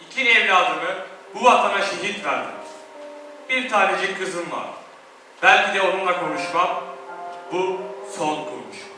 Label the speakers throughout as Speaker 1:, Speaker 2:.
Speaker 1: İki evladımı bu vatana şehit verdim. Bir tanecik kızım var. Belki de onunla konuşmam bu son
Speaker 2: konuşma.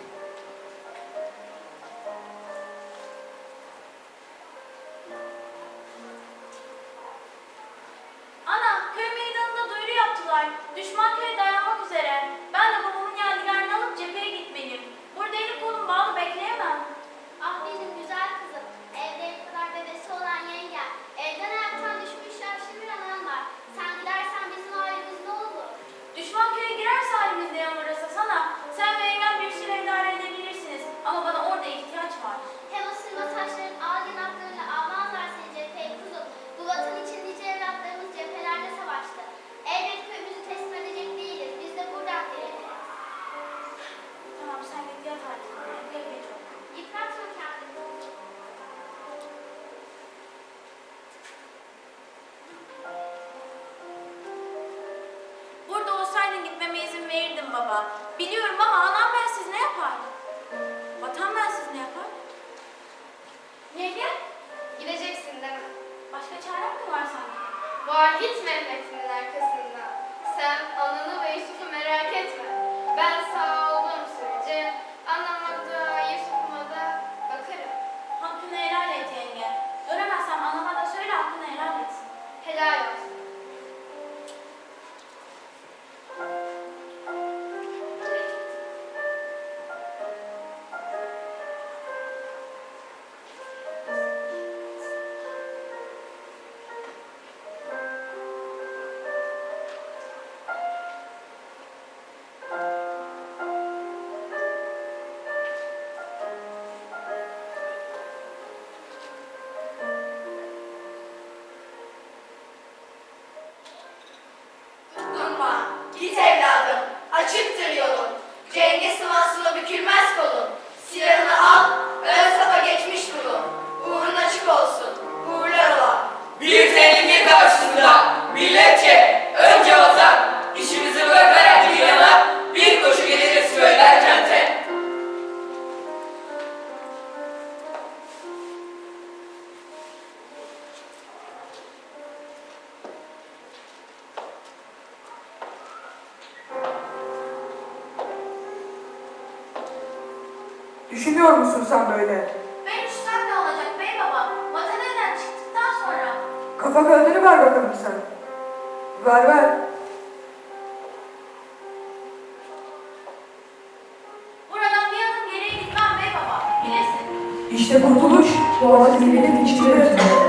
Speaker 2: Var
Speaker 3: git
Speaker 2: Mehmet'in arkasından. Sen ananı ve Yusuf'u merak etme. Ben sağ olduğum sürece
Speaker 4: anamı
Speaker 5: Düşünüyor musun sen böyle?
Speaker 3: Ben işten ne olacak bey baba? Mataneden çıktıktan sonra.
Speaker 5: Kafa kağıdını ver bakalım sen. Ver ver.
Speaker 3: Buradan bir adım geriye gitmem bey baba. Bilesin.
Speaker 5: İşte kurtuluş. Bu
Speaker 1: arada benim içtiğim.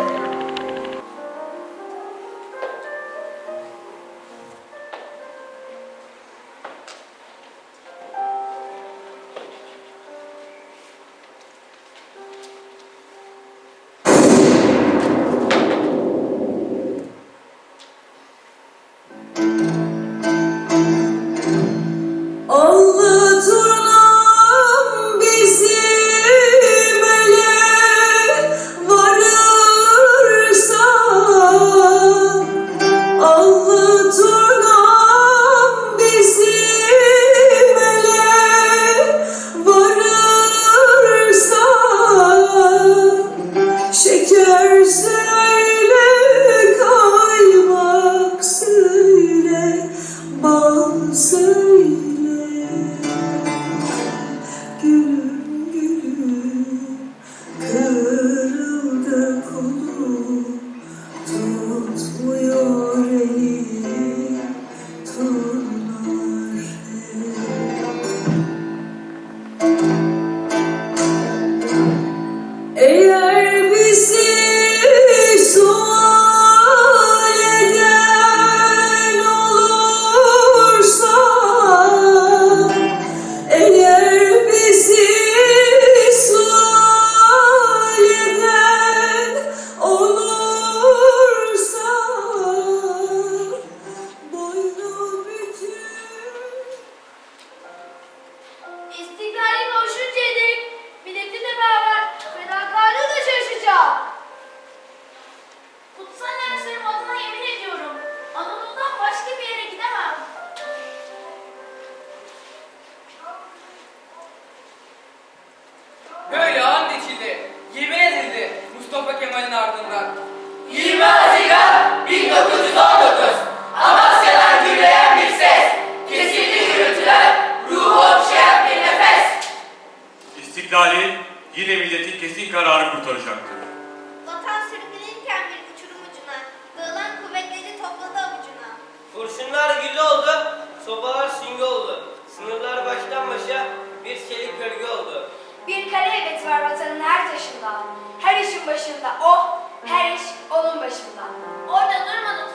Speaker 1: kararı kurtaracaktı.
Speaker 2: Vatan sürgünürken bir uçurum ucuna, dağılan kuvvetleri topladı avucuna.
Speaker 6: Kurşunlar güllü oldu, sobalar süngü oldu. Sınırlar baştan başa bir çelik gölge oldu.
Speaker 7: Bir kara evet var vatanın her taşında. Her işin başında o, her iş onun başında.
Speaker 2: Orada
Speaker 1: durmadım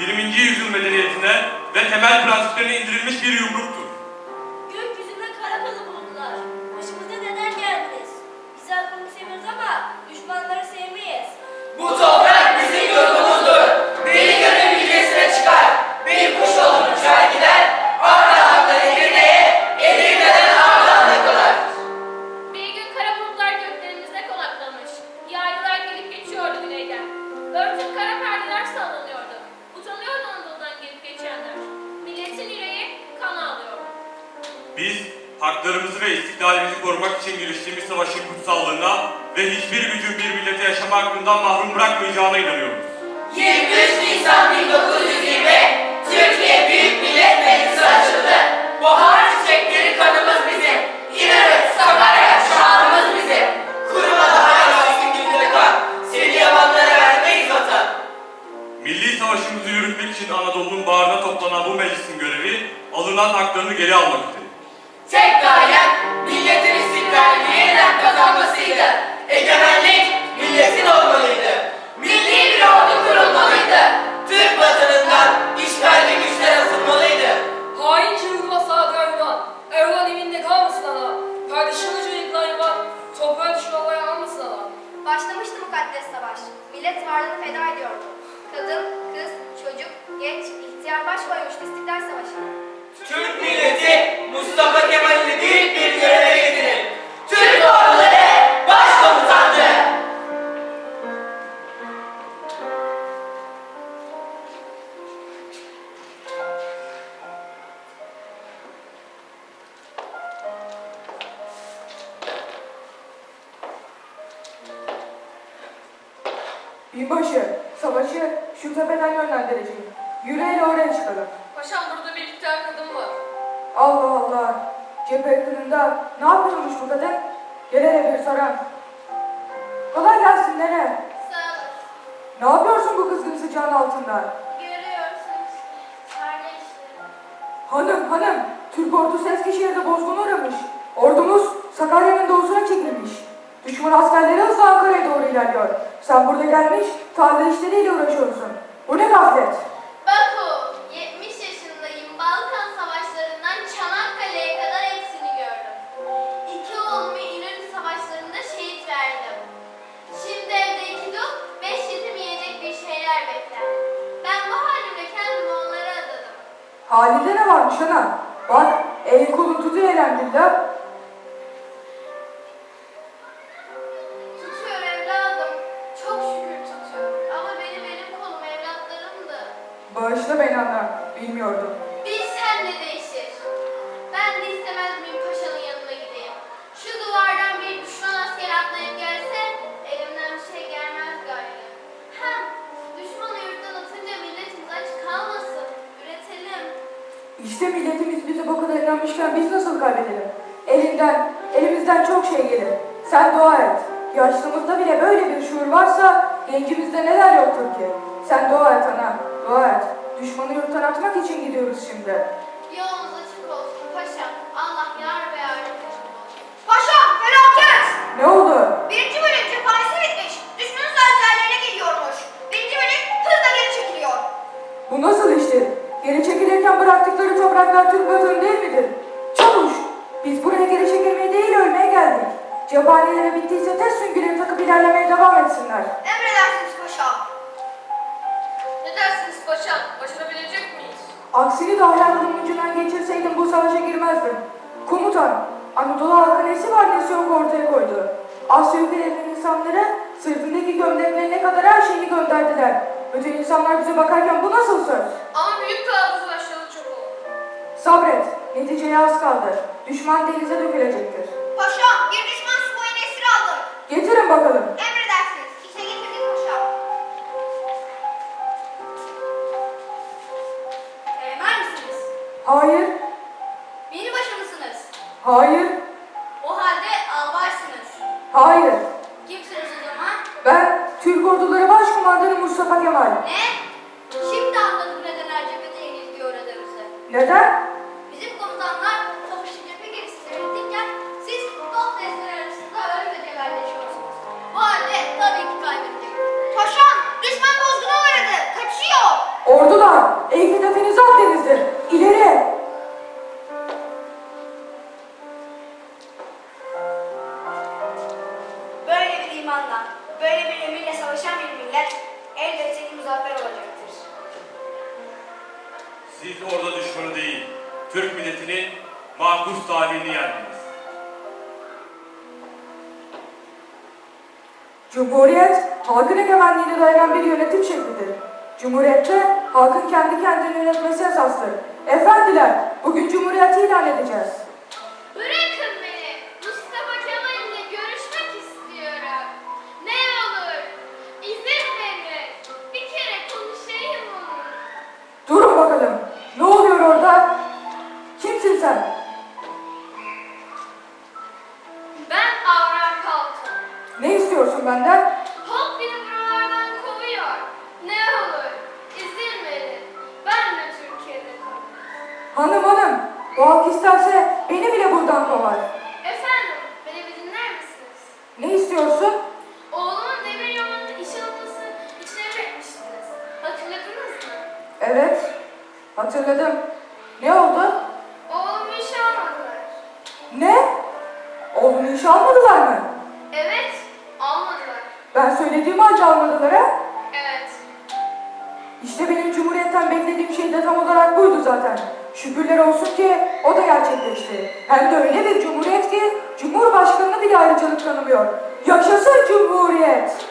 Speaker 1: 20. yüzyıl medeniyetine ve temel prensiplerine indirilmiş bir yumruktur.
Speaker 3: Gökyüzünde karapalı bulutlar. Başımıza neden geldiniz? Biz aklını severiz ama düşmanları sevmeyiz.
Speaker 4: Bu
Speaker 1: tavır korumak için giriştiğimiz savaşın kutsallığına ve hiçbir gücün bir millete yaşama hakkından mahrum bırakmayacağına inanıyoruz.
Speaker 4: 23 Nisan 1920 Türkiye Büyük Millet Meclisi açıldı. Bahar çiçekleri kanımız bizim. İnanın Sakarya şanımız bizim. Kurumadı hala üstümüzde kan. Seni yabanlara vermeyiz vatan.
Speaker 1: Milli savaşımızı yürütmek için Anadolu'nun bağrına toplanan bu meclisin görevi alınan haklarını geri almaktır.
Speaker 4: Tek gayet milletin istiklal yeniden kazanmasıydı. Egemenlik milletin olmalıydı. Milli bir ordu kurulmalıydı. Türk vatanı
Speaker 5: Binbaşı, savaşı şu tepeden yönlendireceğim. Yüreğiyle oraya çıkalım.
Speaker 8: Paşam burada bir iki tane kadın var.
Speaker 5: Allah Allah. Cephe yakınında ne yapıyormuş bu kadın? Gel hele bir soran. Kolay gelsin nene.
Speaker 2: Sağ olun.
Speaker 5: Ne yapıyorsun bu kızgın sıcağın altında?
Speaker 2: Görüyorsunuz. Kardeşlerim.
Speaker 5: Hanım hanım, Türk ordusu Eskişehir'de bozgun uğramış. Ordumuz Sakarya'nın doğusuna çekilmiş. Düşman askerleri hızla Ankara'ya doğru ilerliyor. Sen burada gelmiş, tarla işleriyle uğraşıyorsun. Bu ne gaflet? İşte milletimiz bize bu kadar inanmışken biz nasıl kaybedelim? Elinden, elimizden çok şey gelir. Sen dua et. Yaşlımızda bile böyle bir şuur varsa gencimizde neler yoktur ki? Sen dua et ana, dua et. Düşmanı yurttan atmak için gidiyoruz şimdi. Bıraktıkları topraklar Türk vatanı değil midir? Çavuş! Biz buraya geri çekilmeye değil ölmeye geldik. Cephanelere bittiyse test süngüleri takıp ilerlemeye devam etsinler.
Speaker 7: Emredersiniz paşam.
Speaker 8: Ne dersiniz paşam? Başarabilecek miyiz?
Speaker 5: Aksini de hayalinin ucundan geçirseydim bu savaşa girmezdim. Komutan, Anadolu halkı nesi var nesi yok ortaya koydu. Asya ülkelerinin insanları sırtındaki gömleklerine kadar her şeyini gönderdiler. Bütün insanlar bize bakarken bu nasıl söz?
Speaker 8: Ama büyük oldu.
Speaker 5: Sabret, neticeye az kaldı. Düşman denize dökülecektir.
Speaker 7: Paşam bir
Speaker 5: Cumhuriyette halkın kendi kendini yönetmesi esastır. Efendiler, bugün Cumhuriyeti ilan edeceğiz. Almadılar mı?
Speaker 2: Evet almadılar.
Speaker 5: Ben söylediğimi halde almadılar ha?
Speaker 2: Evet.
Speaker 5: İşte benim Cumhuriyet'ten beklediğim şey de tam olarak buydu zaten. Şükürler olsun ki o da gerçekleşti. Hem de öyle bir cumhuriyet ki Cumhurbaşkanını bile ayrıcalık tanımıyor. Yaşasın Cumhuriyet!